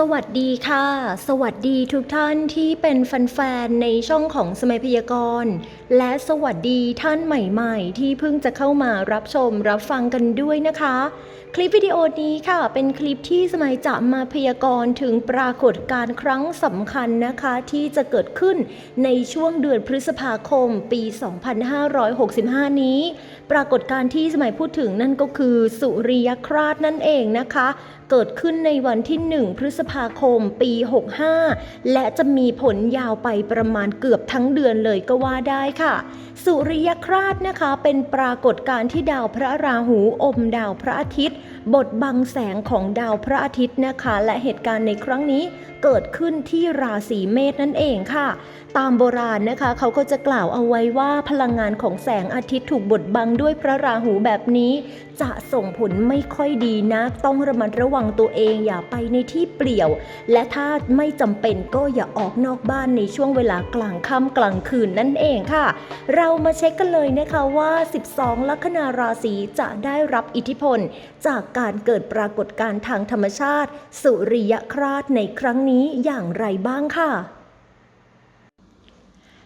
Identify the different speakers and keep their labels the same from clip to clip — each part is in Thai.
Speaker 1: สวัสดีค่ะ สวัสดีทุกท่านที่เป็นแฟนๆในช่องของสมัยพยากรณ์ และสวัสดีท่านใหม่ๆ ที่เพิ่งจะเข้ามารับชมรับฟังกันด้วยนะคะ คลิปวิดีโอนี้ค่ะ เป็นคลิปที่สมัยจะมาพยากรณ์ถึงปรากฏการณ์ครั้งสำคัญนะคะ ที่จะเกิดขึ้นในช่วงเดือนพฤษภาคมปี 2565 นี้ ปรากฏการณ์ที่สมัยพูดถึงนั่นก็คือสุริยคราสนั่นเองนะคะ เกิดขึ้นในวันที่ 1 พฤษภาคมปี 65 และจะมีผลยาวไปประมาณเกือบทั้งเดือนเลยก็ว่าได้ค่ะ สุริยคราสนะคะเป็นปรากฏการณ์ที่ดาวพระราหูอมดาวพระอาทิตย์บทบังแสงของดาวพระอาทิตย์นะคะ และเหตุการณ์ในครั้งนี้เกิดขึ้นที่ราศีเมษนั่นเองค่ะ ตามโบราณนะคะ เขาก็จะกล่าวเอาไว้ว่าพลังงานของแสงอาทิตย์ถูกบดบังด้วยพระราหูแบบนี้ จะส่งผลไม่ค่อยดีนะ ต้องระมัดระวังตัวเองอย่าไปในที่เปลี่ยว และถ้าไม่จำเป็นก็อย่าออกนอกบ้านในช่วงเวลากลางค่ำกลางคืนนั่นเองค่ะเรามาเช็คกันเลยนะคะว่า 12 ลัคนาราศีจะได้รับอิทธิพล จากการเกิดปรากฏการณ์ทางธรรมชาติ สุริยคราสในครั้งนี้อย่างไรบ้างค่ะ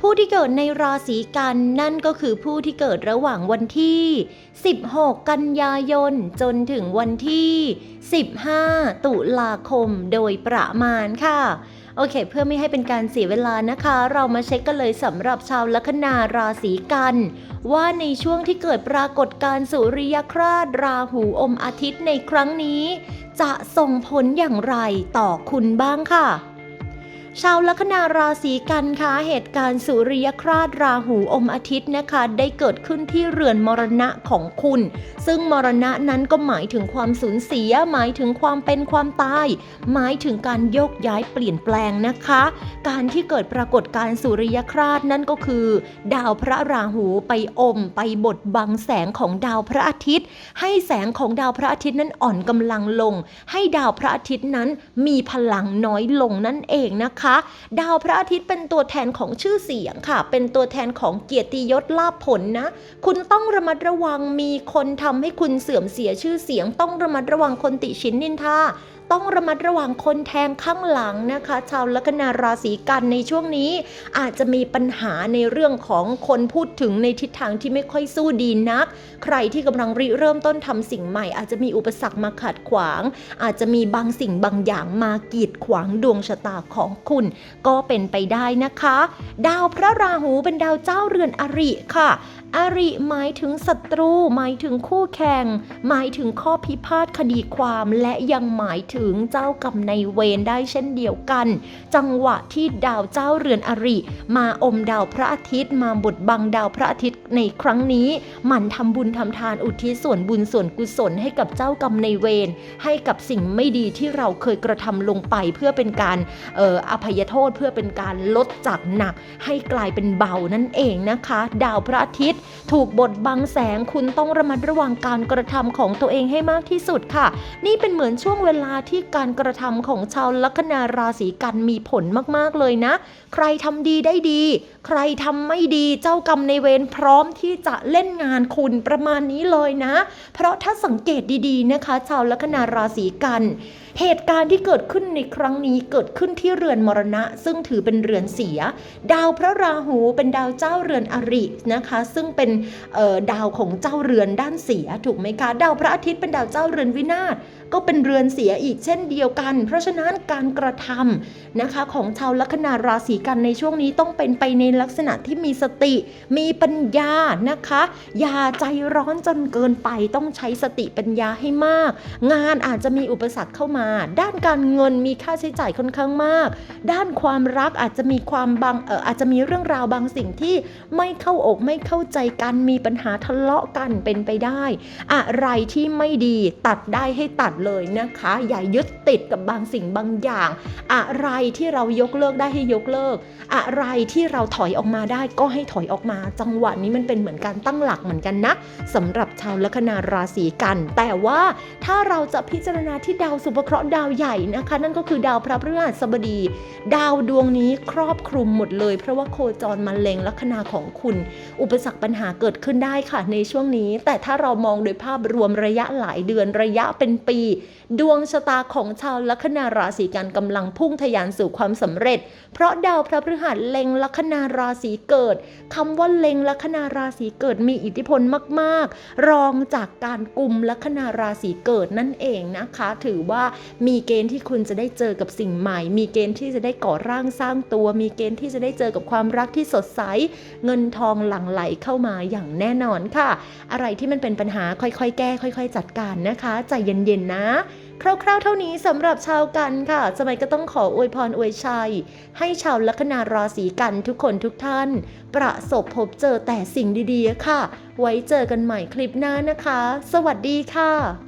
Speaker 1: ผู้ที่เกิดในราศีกันนั่นก็คือผู้ที่เกิดระหว่างวันที่ 16 กันยายน จนถึงวันที่ 15 ตุลาคมโดยประมาณค่ะโอเค เพื่อไม่ให้เป็นการเสียเวลานะคะ เรามาเช็คกันเลยสำหรับชาวลัคนาราศีกัน ว่าในช่วงที่เกิดปรากฏการณ์สุริยคราสราหูอมอาทิตย์ในครั้งนี้ จะส่งผลอย่างไรต่อคุณบ้างค่ะ ชาวลัคนาราศีกันคะเหตุการณ์สุริยคราสราหูอมอาทิตย์นะคะ ได้เกิดขึ้นที่เรือนมรณะของคุณ ซึ่งมรณะนั้นก็หมายถึงความสูญเสีย หมายถึงความเป็นความตาย หมายถึงการโยกย้ายเปลี่ยนแปลงนะคะ การที่เกิดปรากฏการณ์สุริยคราสนั่นก็คือ ดาวพระราหูไปอม ไปบดบังแสงของดาวพระอาทิตย์ ให้แสงของดาวพระอาทิตย์นั้นอ่อนกำลังลง ให้ดาวพระอาทิตย์นั้นมีพลังน้อยลงนั่นเองนะคะดาวพระอาทิตย์เป็นตัวแทนของชื่อเสียงค่ะ เป็นตัวแทนของเกียรติยศลาภผลนะ คุณต้องระมัดระวังมีคนทำให้คุณเสื่อมเสียชื่อเสียง ต้องระมัดระวังคนติชินนินทา ต้องระมัดระวังคนแทงข้างหลังนะคะ ชาวลัคนาราศีกันในช่วงนี้อาจจะมีปัญหาในเรื่องของคนพูดถึงในทิศทางที่ไม่ค่อยสู้ดีนัก ใครที่กำลังริเริ่มต้นทำสิ่งใหม่ อาจจะมีอุปสรรคมาขัดขวาง อาจจะมีบางสิ่งบางอย่างมากีดขวางดวงชะตาของคุณ ก็เป็นไปได้นะคะ ดาวพระราหูเป็นดาวเจ้าเรือนอริค่ะอริหมายถึงศัตรู หมายถึงคู่แข่ง หมายถึงข้อพิพาทคดีความและยังหมายถึงเจ้ากรรมในเวรได้เช่นเดียวกัน จังหวะที่ดาวเจ้าเรือนอริ มาอมดาวพระอาทิตย์ มาบดบังดาวพระอาทิตย์ในครั้งนี้มันทำบุญทำทานอุทิศส่วนบุญส่วนกุศลให้กับเจ้ากรรมในเวรให้กับสิ่งไม่ดีที่เราเคยกระทำลงไปเพื่อเป็นการเอ่ออภัยโทษเพื่อเป็นการลดจากหนัก ให้กลายเป็นเบานั่นเองนะคะ ดาวพระอาทิตย์ ถูกบดบังแสงคุณต้องระมัดระวังการกระทำของตัวเองให้มากที่สุดค่ะ นี่เป็นเหมือนช่วงเวลาที่การกระทำของชาวลัคนาราศีกันมีผลมากๆเลยนะ ใครทำดีได้ดี ใครทำไม่ดีเจ้ากรรมในเวรพร้อมที่จะเล่นงานคุณประมาณนี้เลยนะ เพราะถ้าสังเกตดีๆนะคะ ชาวลัคนาราศีกันเหตุการณ์ที่เกิดขึ้นในครั้งนี้เกิดขึ้นที่เรือนมรณะ ซึ่งถือเป็นเรือนเสีย ดาวพระราหูเป็นดาวเจ้าเรือนอรินะคะ ซึ่งเป็นเอ่อดาวของเจ้าเรือนด้านเสียถูกไหมคะ ดาวพระอาทิตย์เป็นดาวเจ้าเรือนวินาศ ก็เป็นเรือนเสียอีกเช่นเดียวกัน เพราะฉะนั้นการกระทำนะคะของชาวลัคนาราศีกันในช่วงนี้ต้องเป็นไปในลักษณะที่มีสติ มีปัญญานะคะ อย่าใจร้อนจนเกินไปต้องใช้สติปัญญาให้มาก งานอาจจะมีอุปสรรคเข้ามา ด้านการเงินมีค่าใช้จ่ายค่อนข้างมาก ด้านความรักอาจจะมีความบางเอออาจจะมีเรื่องราวบางสิ่งที่ไม่เข้าอกไม่เข้าใจกันมีปัญหาทะเลาะกันเป็นไปได้ อะไรที่ไม่ดีตัดได้ให้ตัดเลยนะคะ อย่ายึดติดกับบางสิ่งบางอย่าง อะไรที่เรายกเลิกได้ให้ยกเลิก อะไรที่เราถอยออกมาได้ก็ให้ถอยออกมา จังหวะนี้มันเป็นเหมือนการตั้งหลักเหมือนกันนะสำหรับชาวลัคนาราศีกัน แต่ว่าถ้าเราจะพิจารณาที่ดาวสุภเคราะห์ดาวใหญ่นะคะ นั่นก็คือดาวพระพฤหัสบดี ดาวดวงนี้ครอบคลุมหมดเลย เพราะว่าโคจรมาเล็งลัคนาของคุณ อุปสรรคปัญหาเกิดขึ้นได้ค่ะในช่วงนี้ แต่ถ้าเรามองโดยภาพรวมระยะหลายเดือนระยะเป็นปีดวงชะตาของชาวลัคนาราศีกันกำลังพุ่งทะยานสู่ความสำเร็จ เพราะดาวพระพฤหัสเล็งลัคนาราศีเกิดคำว่าเล็งลัคนาราศีเกิดมีอิทธิพลมาก ๆ รองจากการกลุ่มลัคนาราศีเกิดนั่นเองนะคะ ถือว่ามีเกณฑ์ที่คุณจะได้เจอกับสิ่งใหม่ มีเกณฑ์ที่จะได้ก่อร่างสร้างตัว มีเกณฑ์ที่จะได้เจอกับความรักที่สดใส เงินทองหลั่งไหลเข้ามาอย่างแน่นอนค่ะ อะไรที่มันเป็นปัญหาค่อยๆ แก้ ค่อย ๆ จัดการนะคะ ใจเย็นๆนะนะคร่าวๆเท่านี้สำหรับชาวกันค่ะ สมัยก็ต้องขออวยพรอวยชัย ให้ชาวลัคนาราศีกันทุกคนทุกท่าน ประสบพบเจอแต่สิ่งดีๆค่ะ ไว้เจอกันใหม่คลิปหน้านะคะ สวัสดีค่ะ